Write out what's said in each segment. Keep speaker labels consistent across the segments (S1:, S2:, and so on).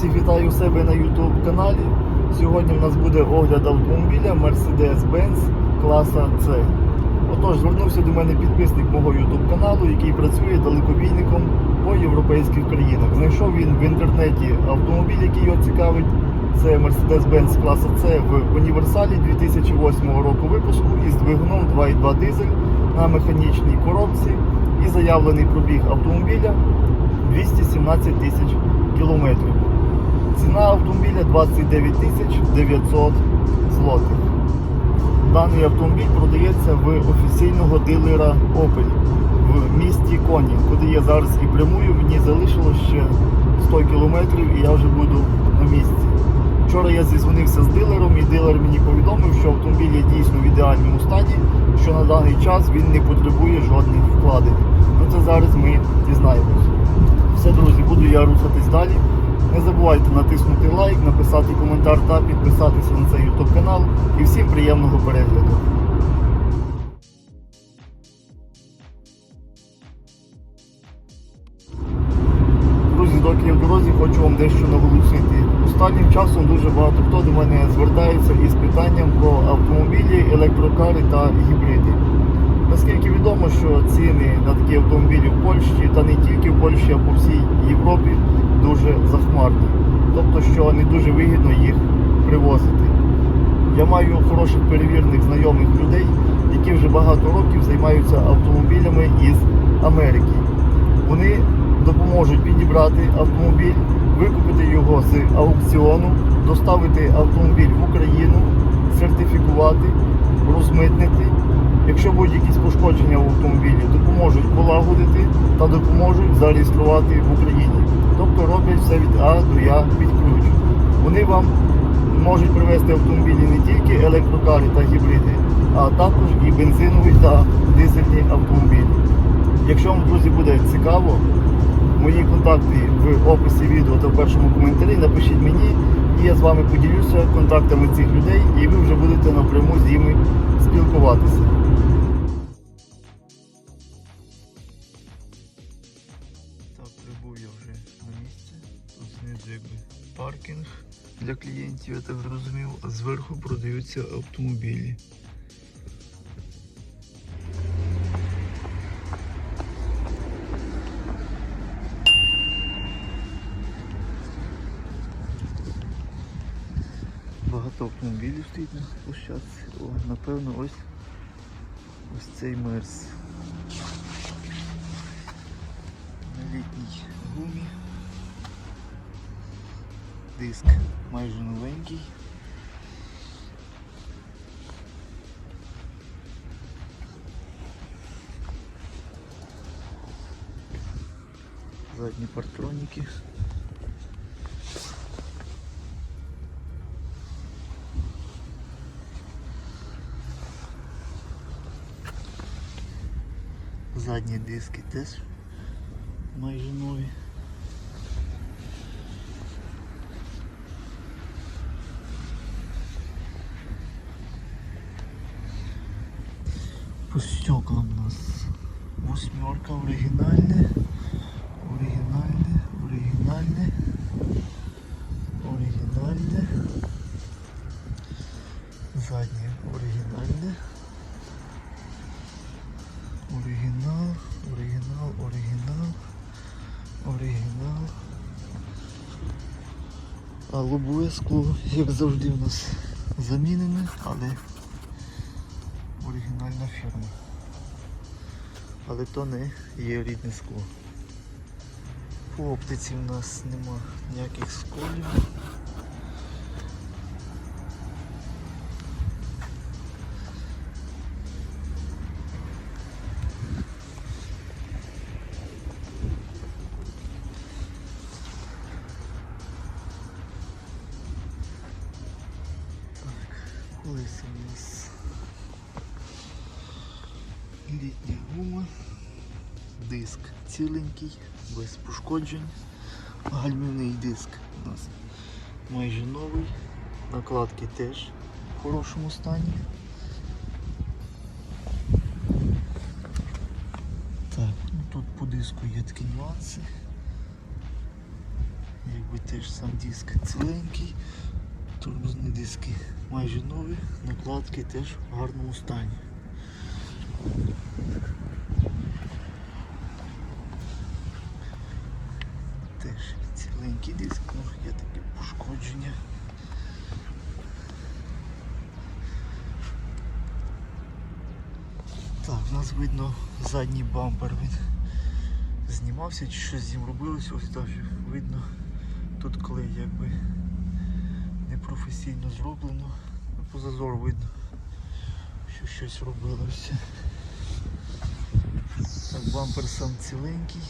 S1: всіх вітаю себе на YouTube каналі. Сьогодні в нас буде огляд автомобіля Mercedes-Benz класа C. Отож, звернувся до мене підписник мого YouTube каналу, який працює далекобійником по європейських країнах. Знайшов він в інтернеті автомобіль, який його цікавить. Це Mercedes-Benz класа C в універсалі 2008 року випуску із двигуном 2.2 дизель на механічній коробці і заявлений пробіг автомобіля 217 тисяч кілометрів. Ціна автомобіля 29 900 злотих. Даний автомобіль продається в офіційного дилера Opel в місті Коні, куди я зараз і прямую. Мені залишилось ще 100 кілометрів і я вже буду на місці. Вчора я зізвонився з дилером і дилер мені повідомив, що автомобіль є дійсно в ідеальному стані, що на даний час він не потребує жодних вкладень. Ну це зараз ми дізнаємось. Все, друзі, буду я рухатись далі. Не забувайте натиснути лайк, написати коментар та підписатися на цей YouTube канал. І всім приємного перегляду. Друзі, доки я в дорозі, хочу вам дещо наголосити. Останнім часом дуже багато хто до мене звертається із питанням про автомобілі, електрокари та гібриди. Наскільки відомо, що ціни на такі автомобілі в Польщі та не тільки в Польщі, а по всій Європі дуже захмарні. Тобто, що не дуже вигідно їх привозити. Я маю хороших перевірених знайомих людей, які вже багато років займаються автомобілями із Америки. Вони допоможуть підібрати автомобіль, викупити його з аукціону, доставити автомобіль в Україну, сертифікувати, розмитнити. Якщо будуть якісь пошкодження в автомобілі, допоможуть полагодити та допоможуть зареєструвати в Україні. Тобто роблять все від А до Я під ключ. Вони вам можуть привезти автомобілі не тільки електрокари та гібриди, а також і бензинові та дизельні автомобілі. Якщо вам, друзі, буде цікаво, мої контакти в описі відео та в першому коментарі напишіть мені, і я з вами поділюся контактами цих людей, і ви вже будете напряму з ними спілкуватися. Паркінг для клієнтів, я так зрозумів, а зверху продаються автомобілі. Багато автомобілів стоїть на площадці. О, напевно, ось ось цей мерс. Диск майже новенький. Задні партроніки. Задні диски теж майже нові. По стеклам у нас. Восьмерка оригінальне, оригінальне, оригінальне, оригінальне, заднє оригінальне. Оригінал, оригінал, оригінал, оригінал. А скло, як завжди, у нас замінене, але Але то не є рідне скло. По оптиці в нас нема ніяких сколів. Пошкоджень. Гальмівний диск у нас майже новий. Накладки теж в хорошому стані. Так, ну тут по диску є такі нюанси. Якби теж сам диск ціленький. Тормозні диски майже нові, накладки теж в гарному стані. Теж диск, ну є такі пошкодження. Так, у нас видно задній бампер він знімався чи щось з ним робилось, ось так видно. Тут коли якби непрофесійно зроблено, ну, по зазору видно, що щось робилося. Так, бампер сам ціленький.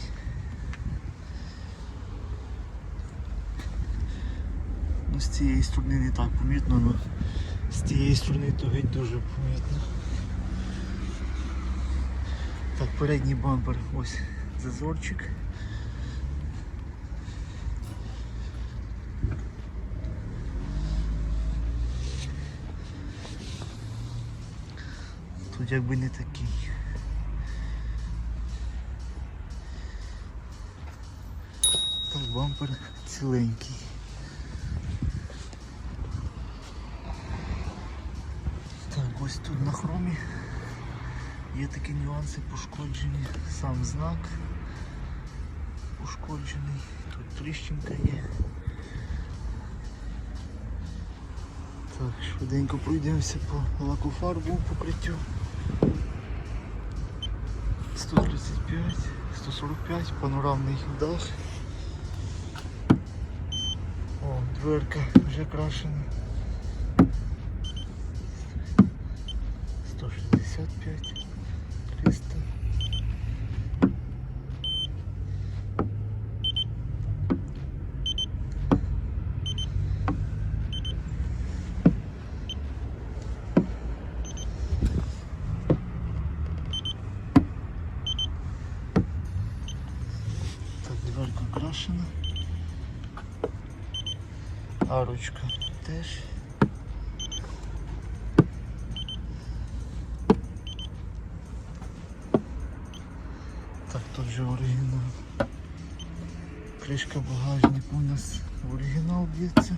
S1: З цієї сторони не так помітно, але з тієї сторони то геть дуже помітно. Так, передній бампер, ось зазорчик. Тут якби не такий. Так, бампер ціленький. Так, ось тут на хромі є такі нюанси пошкоджені. Сам знак пошкоджений. Тут тріщинка є. Так, швиденько пройдемося по лакофарбовому покриттю. 135, 145, панорамний дах. О, дверка вже крашена. 165, 300. Так, дверка крашена. Арочка теж. Так, тут же оригінал. Кришка багажника у нас оригінал б'ється.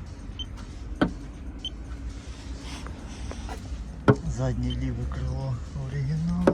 S1: Заднє ліве крило оригінал.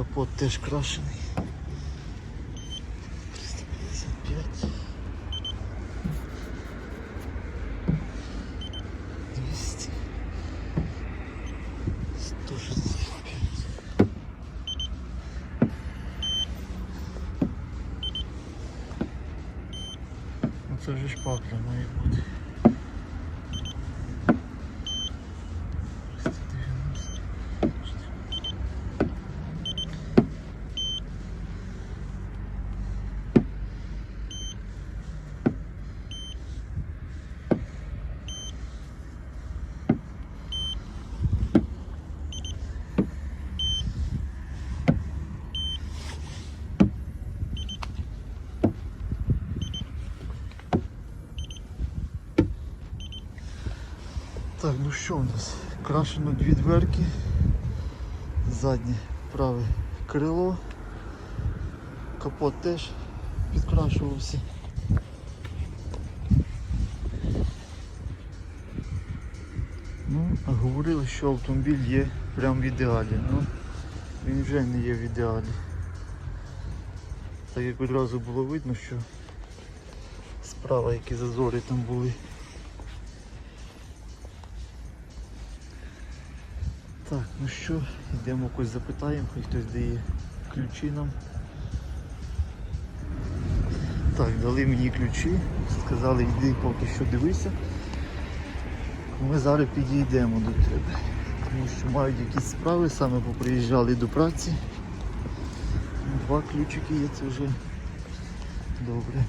S1: Капот теж крашений. 355. 200. 165. Ну це вже шпакля має бути. Так, ну що у нас? Крашено дві дверки. Заднє праве крило. Капот теж підкрашувався. Ну, а говорили, що автомобіль є прям в ідеалі. Ну, він вже не є в ідеалі. Так як одразу було видно, що справа які зазори там були. Так, ну що, йдемо когось запитаємо, хай хтось дає ключі нам. Так, дали мені ключі, сказали йди поки що дивися. Ми зараз підійдемо до тебе. тому що мають якісь справи, саме поприїжджали до праці. Два ключики є, це вже добре.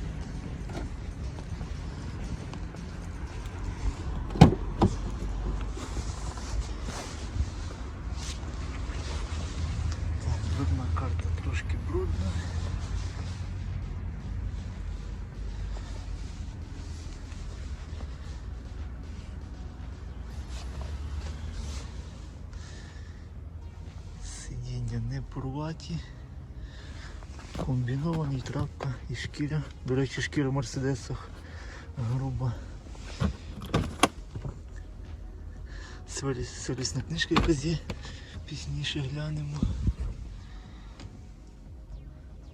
S1: Не. Комбінований трапка і шкіря. До речі, шкіра в Мерседесах груба. Сервіс- Сервісна книжка якась є. Пізніше глянемо.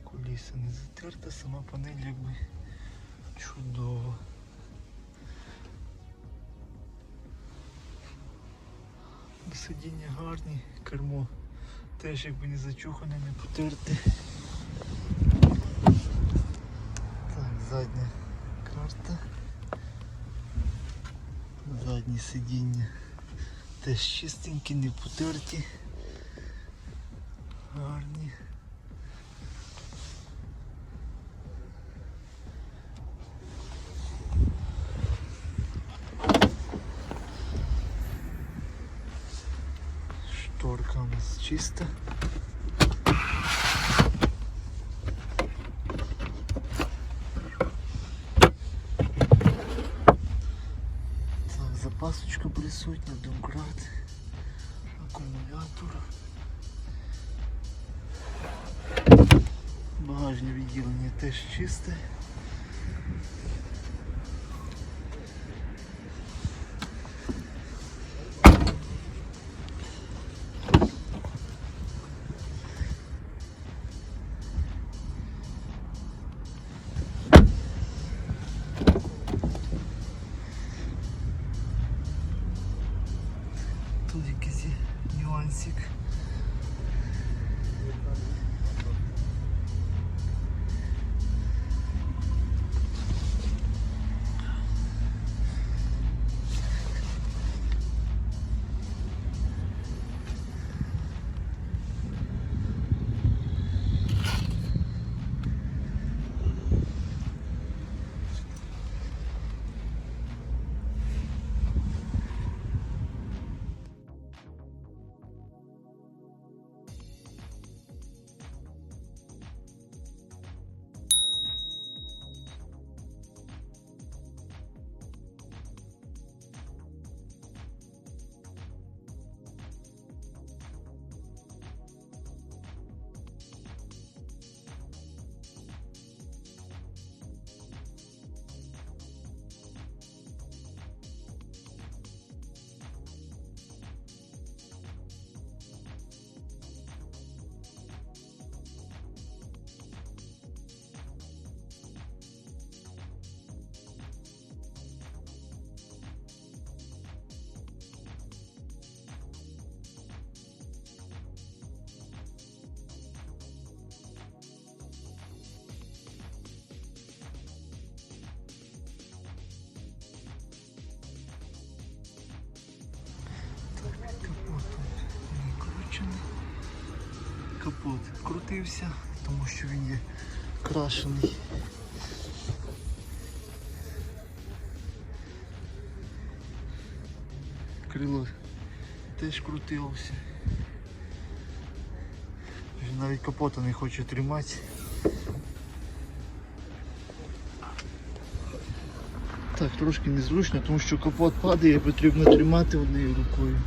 S1: Коліса не затерта, сама панель якби чудова. Сидіння гарні, кермо теж якби не зачухане, не потерти. Так, задня карта. Задні сидіння теж чистенькі, не потерті. Гарні. Шторка у нас чиста. Так, запасочка присутня, домкрат, акумулятор. Багажне відділення теж чисте. Капот крутився, тому що він є крашений. Крило теж крутилося. Вже навіть капота не хоче тримати. Так, трошки незручно, тому що капот падає, потрібно тримати однією рукою.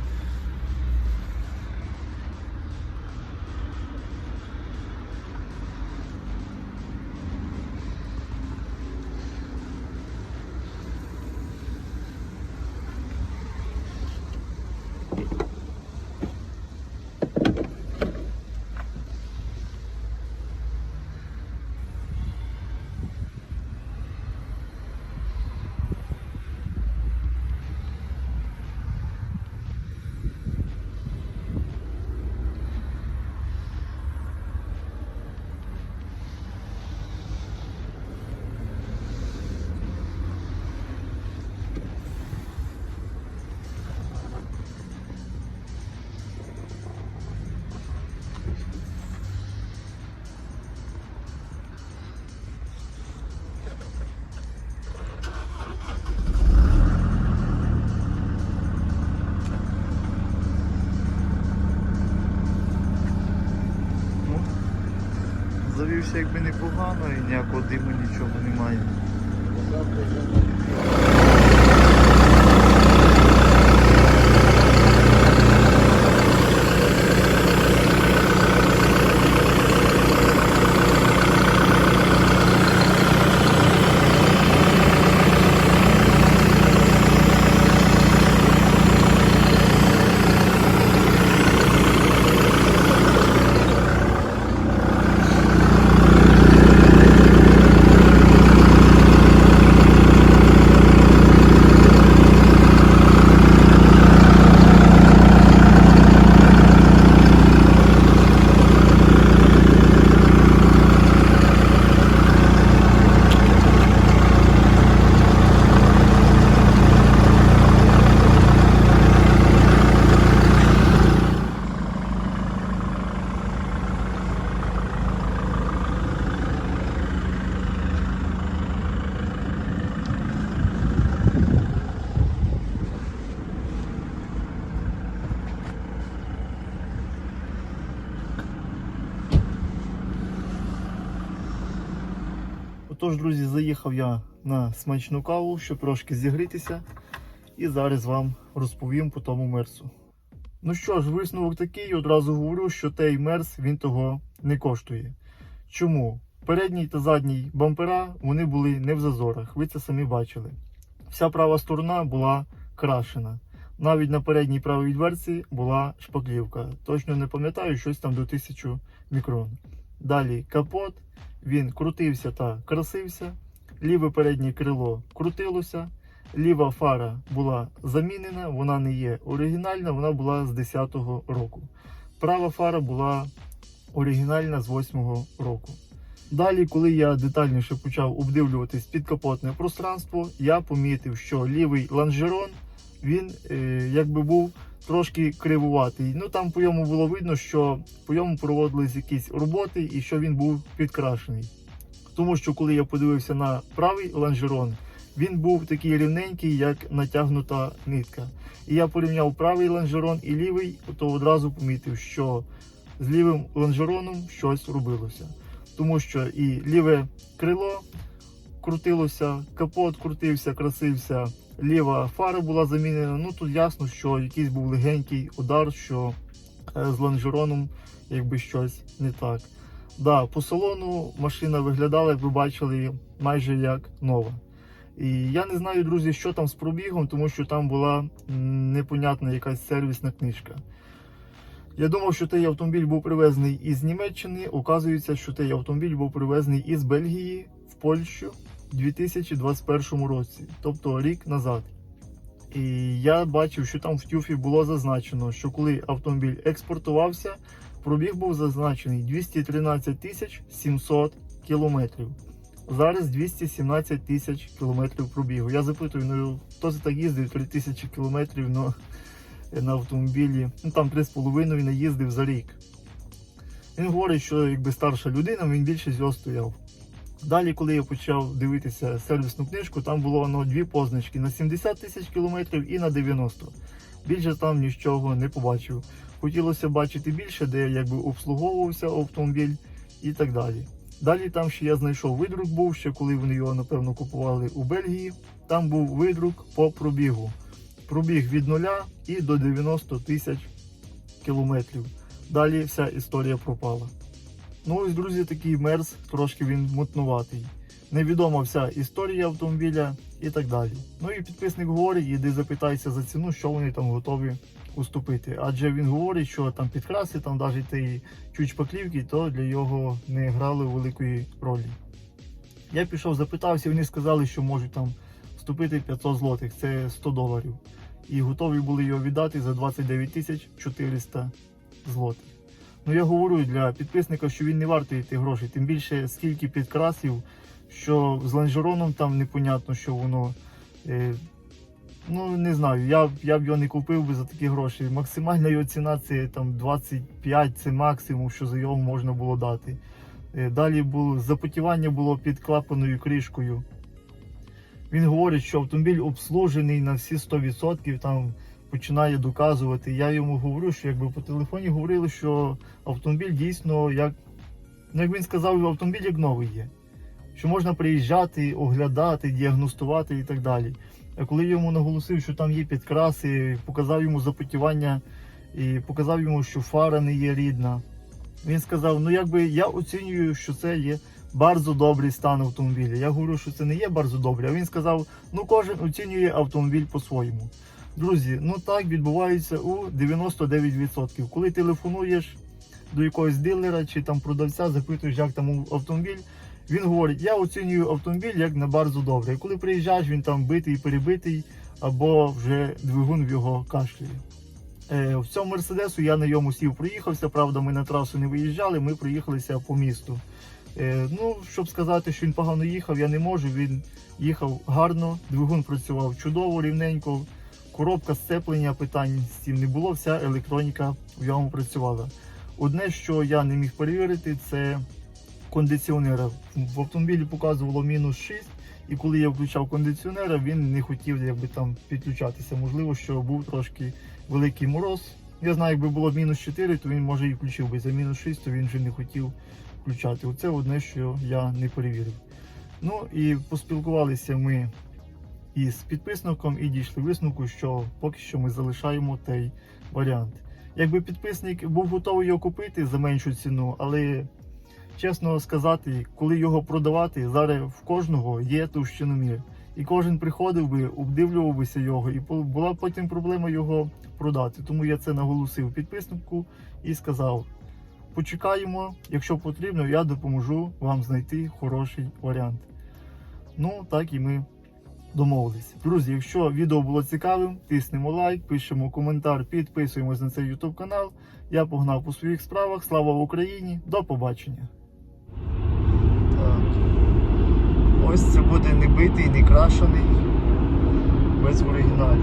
S1: Завівся якби непогано і ніякого диму нічого немає. Отож, друзі, заїхав я на смачну каву, щоб трошки зігрітися. І зараз вам розповім по тому мерсу. Ну що ж, висновок такий, одразу говорю, що той мерс він того не коштує. Чому? Передній та задній бампера вони були не в зазорах, ви це самі бачили. Вся права сторона була крашена. Навіть на передній правій дверці була шпаклівка. Точно не пам'ятаю, щось там до 1000 мікрон. Далі капот, він крутився та красився. Ліве переднє крило крутилося. Ліва фара була замінена, вона не є оригінальна, вона була з 10-го року. Права фара була оригінальна з 8-го року. Далі, коли я детальніше почав обдивлюватись підкапотне пространство, я помітив, що лівий лонжерон він е, якби був трошки кривуватий. Ну там по йому було видно, що по йому проводились якісь роботи і що він був підкрашений. Тому що коли я подивився на правий лонжерон, він був такий рівненький, як натягнута нитка. І я порівняв правий лонжерон і лівий, то одразу помітив, що з лівим лонжероном щось робилося. Тому що і ліве крило крутилося, капот крутився, красився, ліва фара була замінена. Ну тут ясно, що якийсь був легенький удар, що е, з лонжероном якби щось не так. Да, по салону машина виглядала, як ви бачили, майже як нова. І я не знаю, друзі, що там з пробігом, тому що там була непонятна якась сервісна книжка. Я думав, що той автомобіль був привезений із Німеччини. Оказується, що той автомобіль був привезений із Бельгії в Польщу 2021 році, тобто рік назад. І я бачив, що там в тюфі було зазначено, що коли автомобіль експортувався, пробіг був зазначений 213 тисяч 700 кілометрів. Зараз 217 тисяч кілометрів пробігу. Я запитую, ну хто це так їздив 3 тисячі кілометрів ну, на автомобілі. Ну там 3,5 він їздив за рік. Він говорить, що якби старша людина, він більше його стояв. Далі, коли я почав дивитися сервісну книжку, там було воно дві позначки на 70 тисяч кілометрів і на 90. Більше там нічого не побачив. Хотілося бачити більше, де якби обслуговувався автомобіль і так далі. Далі там ще я знайшов видрук був, ще коли вони його, напевно, купували у Бельгії. Там був видрук по пробігу. Пробіг від 0 і до 90 тисяч кілометрів. Далі вся історія пропала. Ну ось, друзі, такий мерз, трошки він мутнуватий. Невідома вся історія автомобіля і так далі. Ну і підписник говорить, іди запитайся за ціну, що вони там готові уступити. Адже він говорить, що там підкраси, там навіть ті чуть шпаклівки, то для його не грали великої ролі. Я пішов, запитався, вони сказали, що можуть там вступити 500 злотих, це 100 доларів. І готові були його віддати за 29 тисяч 400 злотих. Ну я говорю для підписника, що він не вартий тих грошей, тим більше скільки підкрасів, що з лонжероном там непонятно, що воно. Е, ну не знаю, я, я б його не купив би за такі гроші. Максимальна його ціна це там 25, це максимум, що за його можна було дати. Е, далі було запотівання було під клапаною кришкою. Він говорить, що автомобіль обслужений на всі 100%, там починає доказувати. Я йому говорю, що якби по телефоні говорили, що автомобіль дійсно як Ну, як він сказав, автомобіль як новий є. Що можна приїжджати, оглядати, діагностувати і так далі. А коли я йому наголосив, що там є підкраси, показав йому запотівання і показав йому, що фара не є рідна. Він сказав: ну якби я оцінюю, що це є bardzo добрий стан автомобіля. Я говорю, що це не є bardzo добре. А він сказав: ну кожен оцінює автомобіль по-своєму. Друзі, ну так відбувається у 99%. Коли телефонуєш до якогось дилера чи там продавця, запитуєш, як там автомобіль. Він говорить, я оцінюю автомобіль як на bardzo добре. Коли приїжджаєш, він там битий, перебитий, або вже двигун в його кашлює. Е, в цьому мерседесу я на йому сів проїхався. Правда, ми на трасу не виїжджали, ми проїхалися по місту. Е, ну, щоб сказати, що він погано їхав, я не можу. Він їхав гарно, двигун працював чудово, рівненько. Коробка сцеплення питань з не було, вся електроніка в ньому працювала. Одне, що я не міг перевірити, це кондиціонера. В автомобілі показувало мінус 6, і коли я включав кондиціонера, він не хотів якби там підключатися. Можливо, що був трошки великий мороз. Я знаю, якби було мінус 4, то він може і включив би. За мінус 6, то він вже не хотів включати. Оце одне, що я не перевірив. Ну і поспілкувалися ми із підписником і дійшли висновку, що поки що ми залишаємо той варіант. Якби підписник був готовий його купити за меншу ціну, але чесно сказати, коли його продавати, зараз в кожного є товщиномір. І кожен приходив би, обдивлювався його, і була потім проблема його продати. Тому я це наголосив підписнику і сказав: почекаємо, якщо потрібно, я допоможу вам знайти хороший варіант. Ну, так і ми домовились. Друзі, якщо відео було цікавим, тиснемо лайк, пишемо коментар, підписуємось на цей YouTube канал. Я погнав по своїх справах. Слава Україні! До побачення! Так. Ось це буде не битий, не крашений, без оригіналі.